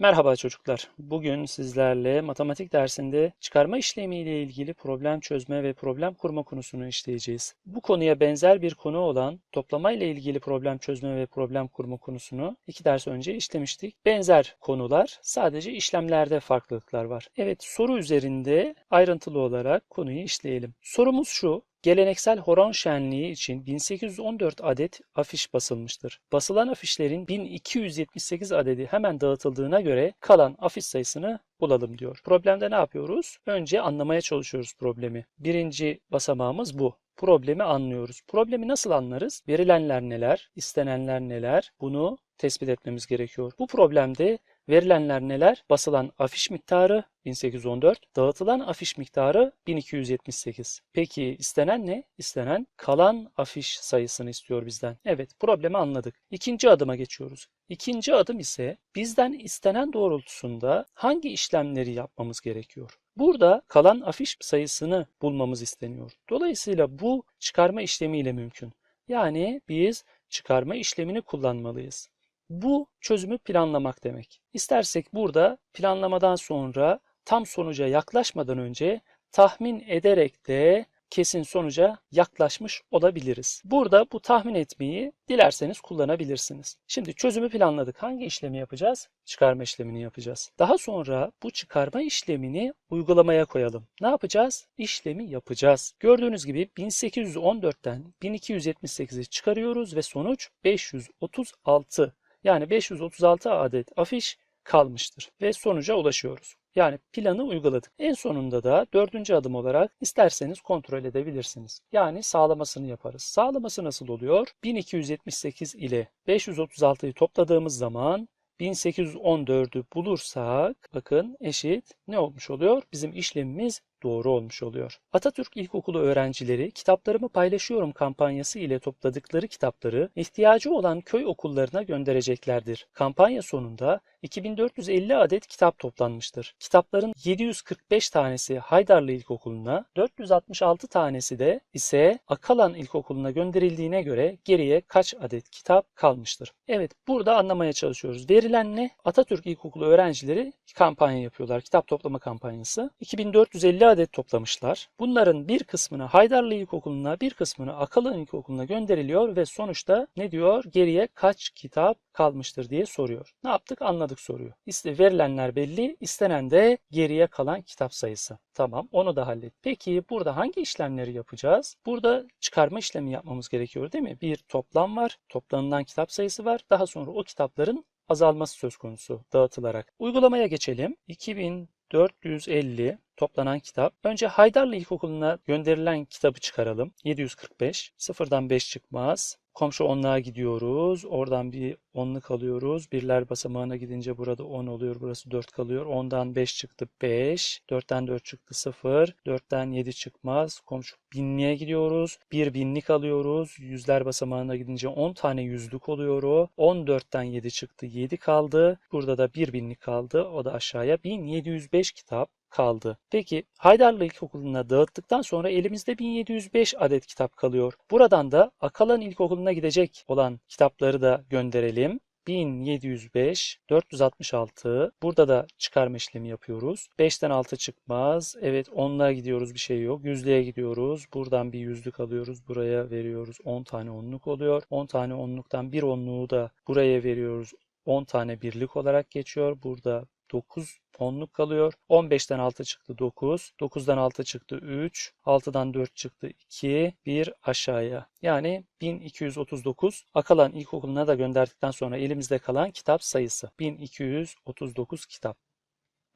Merhaba çocuklar. Bugün sizlerle matematik dersinde çıkarma işlemi ile ilgili problem çözme ve problem kurma konusunu işleyeceğiz. Bu konuya benzer bir konu olan toplama ile ilgili problem çözme ve problem kurma konusunu iki ders önce işlemiştik. Benzer konular sadece işlemlerde farklılıklar var. Evet soru üzerinde ayrıntılı olarak konuyu işleyelim. Sorumuz şu. Geleneksel horon şenliği için 1814 adet afiş basılmıştır. Basılan afişlerin 1278 adedi hemen dağıtıldığına göre kalan afiş sayısını bulalım diyor. Problemde ne yapıyoruz? Önce anlamaya çalışıyoruz problemi. Birinci basamağımız bu. Problemi anlıyoruz. Problemi nasıl anlarız? Verilenler neler? istenenler neler? Bunu tespit etmemiz gerekiyor. Bu problemde verilenler neler? Basılan afiş miktarı 1814, dağıtılan afiş miktarı 1278. Peki istenen ne? İstenen kalan afiş sayısını istiyor bizden. Evet, problemi anladık. İkinci adıma geçiyoruz. İkinci adım ise bizden istenen doğrultusunda hangi işlemleri yapmamız gerekiyor? Burada kalan afiş sayısını bulmamız isteniyor. Dolayısıyla bu çıkarma işlemiyle mümkün. Yani biz çıkarma işlemini kullanmalıyız. Bu çözümü planlamak demek. İstersek burada planlamadan sonra tam sonuca yaklaşmadan önce tahmin ederek de kesin sonuca yaklaşmış olabiliriz. Burada bu tahmin etmeyi dilerseniz kullanabilirsiniz. Şimdi çözümü planladık. Hangi işlemi yapacağız? Çıkarma işlemini yapacağız. Daha sonra bu çıkarma işlemini uygulamaya koyalım. Ne yapacağız? İşlemi yapacağız. Gördüğünüz gibi 1814'ten 1278'i çıkarıyoruz ve sonuç 536. Yani 536 adet afiş kalmıştır ve sonuca ulaşıyoruz. Yani planı uyguladık. En sonunda da dördüncü adım olarak isterseniz kontrol edebilirsiniz. Yani sağlamasını yaparız. Sağlaması nasıl oluyor? 1278 ile 536'yı topladığımız zaman 1814'ü bulursak bakın eşit ne olmuş oluyor? Bizim işlemimiz doğru olmuş oluyor. Atatürk İlkokulu öğrencileri kitaplarımı paylaşıyorum kampanyası ile topladıkları kitapları ihtiyacı olan köy okullarına göndereceklerdir. Kampanya sonunda 2450 adet kitap toplanmıştır. Kitapların 745 tanesi Haydarlı İlkokulu'na, 466 tanesi de ise Akalan İlkokulu'na gönderildiğine göre geriye kaç adet kitap kalmıştır? Evet, burada anlamaya çalışıyoruz. Verilen ne? Atatürk İlkokulu öğrencileri kampanya yapıyorlar. Kitap toplama kampanyası. 2450 adet toplamışlar. Bunların bir kısmını Haydarlı İlkokulu'na, bir kısmını Akalan İlkokulu'na gönderiliyor ve sonuçta ne diyor? Geriye kaç kitap kalmıştır diye soruyor. Ne yaptık? Anladık soruyu. İşte verilenler belli, istenen de geriye kalan kitap sayısı. Tamam, onu da hallet. Peki burada hangi işlemleri yapacağız? Burada çıkarma işlemi yapmamız gerekiyor değil mi? Bir toplam var, toplanılan kitap sayısı var. Daha sonra o kitapların azalması söz konusu dağıtılarak. Uygulamaya geçelim. 2450 toplanan kitap. Önce Haydarlı İlkokulu'na gönderilen kitabı çıkaralım. 745. Sıfırdan 5 çıkmaz. Komşu onluğa gidiyoruz. Oradan bir onluk alıyoruz. Birler basamağına gidince burada 10 oluyor. Burası 4 kalıyor. 10'dan 5 çıktı 5. 4'ten 4 çıktı 0. 4'ten 7 çıkmaz. Komşu binliğe gidiyoruz. Bir binlik alıyoruz. Yüzler basamağına gidince 10 tane yüzlük oluyor o. 14'ten 7 çıktı. 7 kaldı. Burada da bir binlik kaldı. O da aşağıya. 1705 kitap kaldı. Peki Haydarlı İlkokulu'na dağıttıktan sonra elimizde 1705 adet kitap kalıyor. Buradan da Akalan İlkokulu'na gidecek olan kitapları da gönderelim. 1705, 466. Burada da çıkarma işlemi yapıyoruz. 5'ten 6 çıkmaz. Evet 10'luğa gidiyoruz bir şey yok. Yüzlüğe gidiyoruz. Buradan bir yüzlük alıyoruz. Buraya veriyoruz. 10 tane onluk oluyor. 10 tane onluktan bir onluğu da buraya veriyoruz. 10 tane birlik olarak geçiyor. Burada 9 onluk kalıyor. 15'ten 6 çıktı 9. 9'dan 6 çıktı 3. 6'dan 4 çıktı 2. 1 aşağıya. Yani 1239 Akalan İlkokulu'na da gönderdikten sonra elimizde kalan kitap sayısı. 1239 kitap.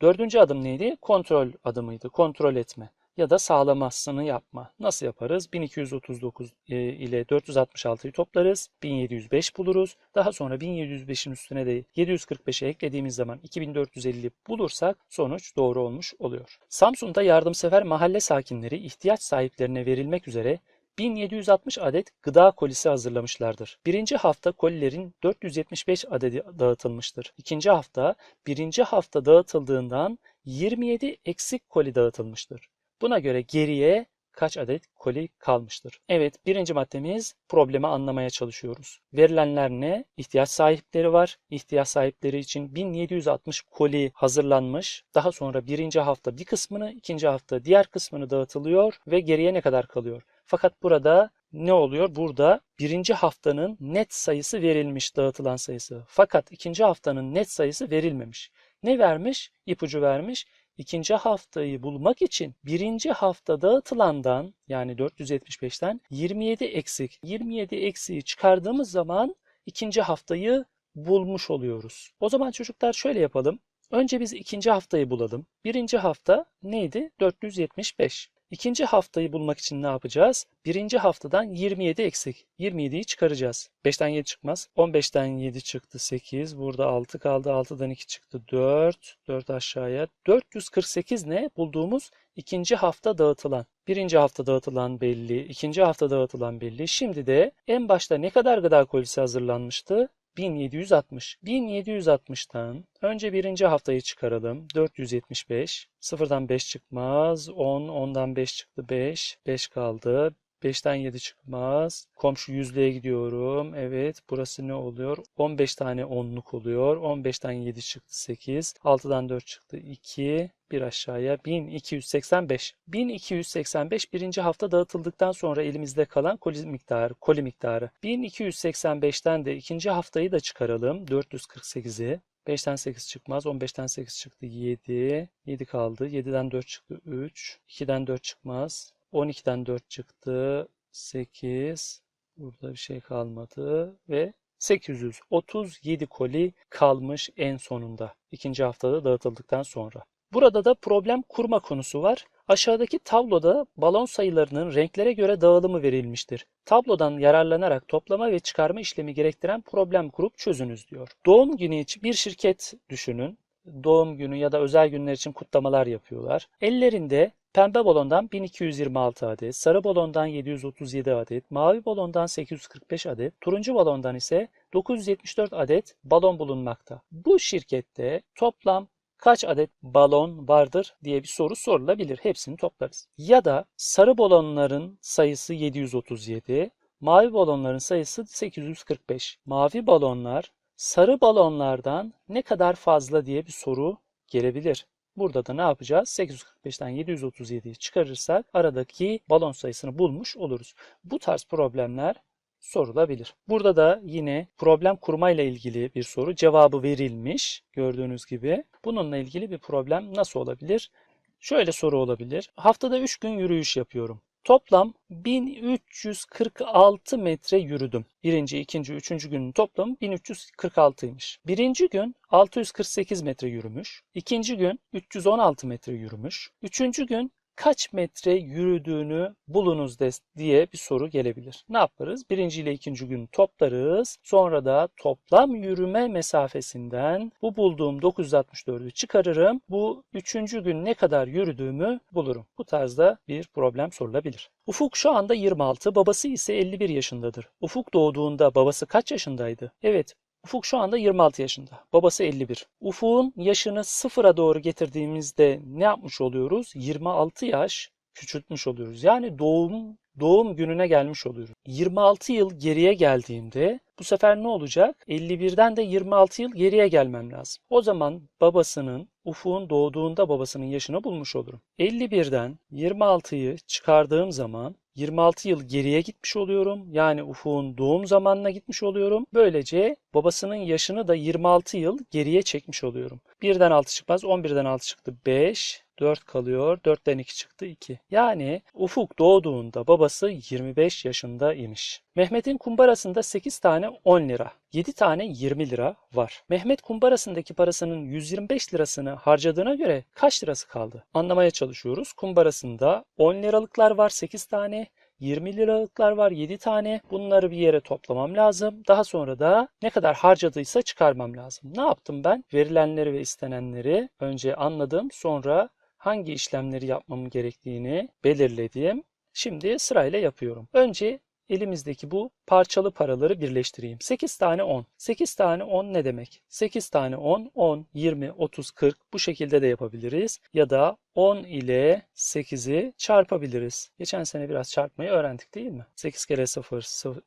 Dördüncü adım neydi? Kontrol adımıydı. Kontrol etme ya da sağlamasını yapma. Nasıl yaparız? 1239 ile 466'yı toplarız. 1705 buluruz. Daha sonra 1705'in üstüne de 745'e eklediğimiz zaman 2450 bulursak sonuç doğru olmuş oluyor. Samsun'da yardımsever mahalle sakinleri ihtiyaç sahiplerine verilmek üzere 1760 adet gıda kolisi hazırlamışlardır. Birinci hafta kolilerin 475 adedi dağıtılmıştır. İkinci hafta birinci hafta dağıtıldığından 27 eksik koli dağıtılmıştır. Buna göre geriye kaç adet koli kalmıştır? Evet, birinci maddemiz problemi anlamaya çalışıyoruz. Verilenler ne? İhtiyaç sahipleri var. İhtiyaç sahipleri için 1760 koli hazırlanmış. Daha sonra birinci hafta bir kısmını, ikinci hafta diğer kısmını dağıtılıyor ve geriye ne kadar kalıyor? Fakat burada ne oluyor? Burada birinci haftanın net sayısı verilmiş dağıtılan sayısı. Fakat ikinci haftanın net sayısı verilmemiş. Ne vermiş? İpucu vermiş. İkinci haftayı bulmak için birinci hafta dağıtılandan yani 475'ten 27 eksik. 27 eksiği çıkardığımız zaman ikinci haftayı bulmuş oluyoruz. O zaman çocuklar şöyle yapalım. Önce biz ikinci haftayı bulalım. Birinci hafta neydi? 475. İkinci haftayı bulmak için ne yapacağız? Birinci haftadan 27 eksik. 27'yi çıkaracağız. 5'ten 7 çıkmaz. 15'ten 7 çıktı 8. Burada 6 kaldı. 6'dan 2 çıktı 4. 4 aşağıya. 448 ne? Bulduğumuz ikinci hafta dağıtılan. Birinci hafta dağıtılan belli. ikinci hafta dağıtılan belli. Şimdi de en başta ne kadar gıda kolisi hazırlanmıştı? 1760. 1760'tan önce birinci haftayı çıkaralım. 475. Sıfırdan 5 çıkmaz. 10. 10'dan 5 çıktı 5. 5 kaldı. 5'ten 7 çıkmaz. Komşu yüzlüğe gidiyorum. Evet burası ne oluyor? 15 tane onluk oluyor. 15'ten 7 çıktı 8. 6'dan 4 çıktı 2. Bir aşağıya 1285. 1285 birinci hafta dağıtıldıktan sonra elimizde kalan koli miktarı. Koli miktarı. 1285'ten de ikinci haftayı da çıkaralım. 448'i. 5'ten 8 çıkmaz. 15'ten 8 çıktı 7. 7 kaldı. 7'den 4 çıktı 3. 2'den 4 çıkmaz. 12'den 4 çıktı. 8. Burada bir şey kalmadı. Ve 837 koli kalmış en sonunda. ikinci haftada dağıtıldıktan sonra. Burada da problem kurma konusu var. Aşağıdaki tabloda balon sayılarının renklere göre dağılımı verilmiştir. Tablodan yararlanarak toplama ve çıkarma işlemi gerektiren problem kurup çözünüz diyor. Doğum günü için bir şirket düşünün. Doğum günü ya da özel günler için kutlamalar yapıyorlar. Ellerinde Pembe balondan 1226 adet, sarı balondan 737 adet, mavi balondan 845 adet, turuncu balondan ise 974 adet balon bulunmakta. Bu şirkette toplam kaç adet balon vardır diye bir soru sorulabilir. Hepsini toplarız. Ya da sarı balonların sayısı 737, mavi balonların sayısı 845. Mavi balonlar sarı balonlardan ne kadar fazla diye bir soru gelebilir. Burada da ne yapacağız? 845'ten 737'yi çıkarırsak aradaki balon sayısını bulmuş oluruz. Bu tarz problemler sorulabilir. Burada da yine problem kurmayla ilgili bir soru cevabı verilmiş gördüğünüz gibi. Bununla ilgili bir problem nasıl olabilir? Şöyle soru olabilir. Haftada 3 gün yürüyüş yapıyorum. Toplam 1346 metre yürüdüm. Birinci, ikinci, üçüncü günün toplamı 1346'ymış. Birinci gün 648 metre yürümüş. İkinci gün 316 metre yürümüş. Üçüncü gün kaç metre yürüdüğünü bulunuz diye bir soru gelebilir. Ne yaparız? Birinci ile ikinci gün toplarız. Sonra da toplam yürüme mesafesinden bu bulduğum 964'ü çıkarırım. Bu üçüncü gün ne kadar yürüdüğümü bulurum. Bu tarzda bir problem sorulabilir. Ufuk şu anda 26, babası ise 51 yaşındadır. Ufuk doğduğunda babası kaç yaşındaydı? Evet, Ufuk şu anda 26 yaşında. Babası 51. Ufuk'un yaşını sıfıra doğru getirdiğimizde ne yapmış oluyoruz? 26 yaş küçültmüş oluyoruz. Yani doğum doğum gününe gelmiş oluyoruz. 26 yıl geriye geldiğimde bu sefer ne olacak? 51'den de 26 yıl geriye gelmem lazım. O zaman babasının Ufuk'un doğduğunda babasının yaşını bulmuş olurum. 51'den 26'yı çıkardığım zaman 26 yıl geriye gitmiş oluyorum. Yani Ufuk'un doğum zamanına gitmiş oluyorum. Böylece babasının yaşını da 26 yıl geriye çekmiş oluyorum. 1'den 6 çıkmaz. 11'den 6 çıktı 5. 4 kalıyor. 4'ten 2 çıktı 2. Yani Ufuk doğduğunda babası 25 yaşında imiş. Mehmet'in kumbarasında 8 tane 10 lira, 7 tane 20 lira var. Mehmet kumbarasındaki parasının 125 lirasını harcadığına göre kaç lirası kaldı? Anlamaya çalışıyoruz. Kumbarasında 10 liralıklar var 8 tane, 20 liralıklar var 7 tane. Bunları bir yere toplamam lazım. Daha sonra da ne kadar harcadıysa çıkarmam lazım. Ne yaptım ben? Verilenleri ve istenenleri önce anladım. Sonra hangi işlemleri yapmam gerektiğini belirledim. Şimdi sırayla yapıyorum. Önce elimizdeki bu parçalı paraları birleştireyim. 8 tane 10. 8 tane 10 ne demek? 8 tane 10, 10, 20, 30, 40 bu şekilde de yapabiliriz. Ya da 10 ile 8'i çarpabiliriz. Geçen sene biraz çarpmayı öğrendik değil mi? 8 kere 0, 0,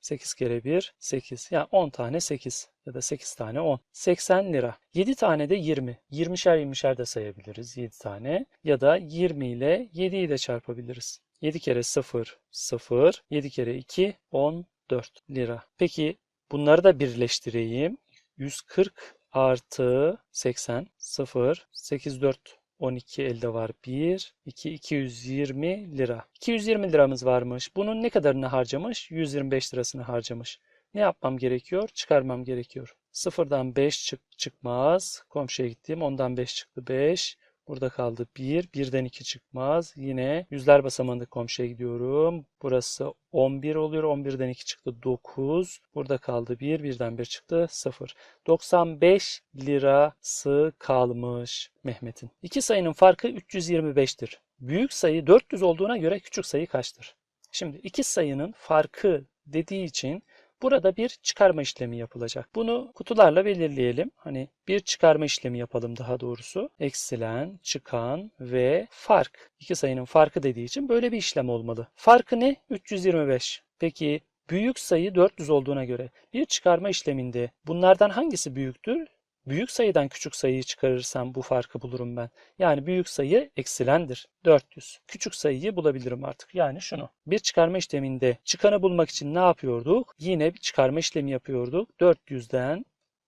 8 kere 1, 8. Yani 10 tane 8 ya da 8 tane 10. 80 lira. 7 tane de 20. 20'şer 20'şer de sayabiliriz 7 tane. Ya da 20 ile 7'yi de çarpabiliriz. 7 kere 0, 0. 7 kere 2, 14 lira. Peki bunları da birleştireyim. 140 artı 80, 0, 8, 4, 12 elde var. 1, 2, 220 lira. 220 liramız varmış. Bunun ne kadarını harcamış? 125 lirasını harcamış. Ne yapmam gerekiyor? Çıkarmam gerekiyor. Sıfırdan 5 çık çıkmaz. Komşuya gittim. Ondan 5 çıktı. 5. Burada kaldı 1. 1'den 2 çıkmaz. Yine yüzler basamağında komşuya gidiyorum. Burası 11 oluyor. 11'den 2 çıktı 9. Burada kaldı 1. 1'den 1 çıktı 0. 95 lirası kalmış Mehmet'in. İki sayının farkı 325'tir. Büyük sayı 400 olduğuna göre küçük sayı kaçtır? Şimdi iki sayının farkı dediği için Burada bir çıkarma işlemi yapılacak. Bunu kutularla belirleyelim. Hani bir çıkarma işlemi yapalım daha doğrusu. Eksilen, çıkan ve fark. İki sayının farkı dediği için böyle bir işlem olmalı. Farkı ne? 325. Peki büyük sayı 400 olduğuna göre bir çıkarma işleminde bunlardan hangisi büyüktür? Büyük sayıdan küçük sayıyı çıkarırsam bu farkı bulurum ben. Yani büyük sayı eksilendir. 400. Küçük sayıyı bulabilirim artık. Yani şunu. Bir çıkarma işleminde çıkanı bulmak için ne yapıyorduk? Yine bir çıkarma işlemi yapıyorduk. 400'den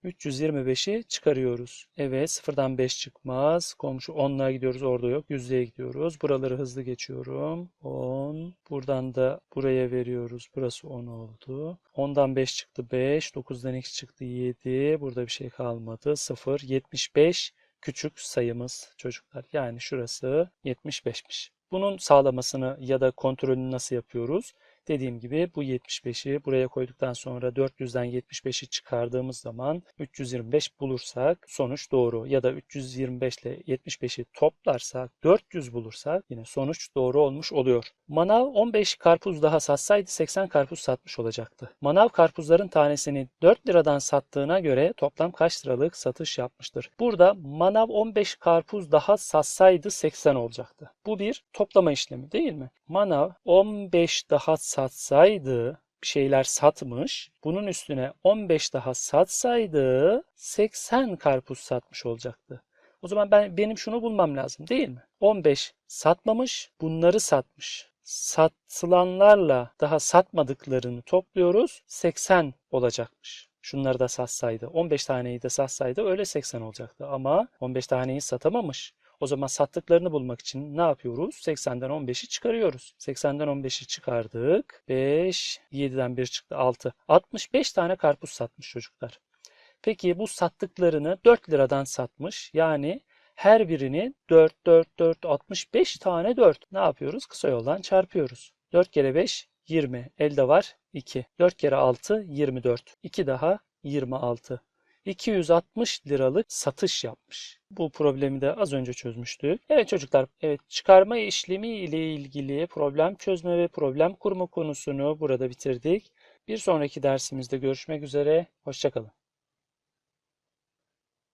325'i çıkarıyoruz. Evet sıfırdan 5 çıkmaz. Komşu 10'la gidiyoruz orada yok. Yüzlüğe gidiyoruz. Buraları hızlı geçiyorum. 10. Buradan da buraya veriyoruz. Burası 10 oldu. 10'dan 5 çıktı 5. 9'dan 2 çıktı 7. Burada bir şey kalmadı. 0. 75 küçük sayımız çocuklar. Yani şurası 75'miş. Bunun sağlamasını ya da kontrolünü nasıl yapıyoruz? Dediğim gibi bu 75'i buraya koyduktan sonra 400'den 75'i çıkardığımız zaman 325 bulursak sonuç doğru. Ya da 325 ile 75'i toplarsak 400 bulursak yine sonuç doğru olmuş oluyor. Manav 15 karpuz daha satsaydı 80 karpuz satmış olacaktı. Manav karpuzların tanesini 4 liradan sattığına göre toplam kaç liralık satış yapmıştır? Burada manav 15 karpuz daha satsaydı 80 olacaktı. Bu bir toplama işlemi değil mi? Manav 15 daha satsaydı bir şeyler satmış. Bunun üstüne 15 daha satsaydı 80 karpuz satmış olacaktı. O zaman ben benim şunu bulmam lazım değil mi? 15 satmamış, bunları satmış. Satılanlarla daha satmadıklarını topluyoruz. 80 olacakmış. Şunları da satsaydı, 15 taneyi de satsaydı öyle 80 olacaktı. Ama 15 taneyi satamamış. O zaman sattıklarını bulmak için ne yapıyoruz? 80'den 15'i çıkarıyoruz. 80'den 15'i çıkardık. 5, 7'den 1 çıktı 6. 65 tane karpuz satmış çocuklar. Peki bu sattıklarını 4 liradan satmış. Yani her birini 4, 4, 4, 65 tane 4. Ne yapıyoruz? Kısa yoldan çarpıyoruz. 4 kere 5, 20. Elde var 2. 4 kere 6, 24. 2 daha 26. 260 liralık satış yapmış. Bu problemi de az önce çözmüştük. Evet çocuklar, evet çıkarma işlemi ile ilgili problem çözme ve problem kurma konusunu burada bitirdik. Bir sonraki dersimizde görüşmek üzere. Hoşçakalın.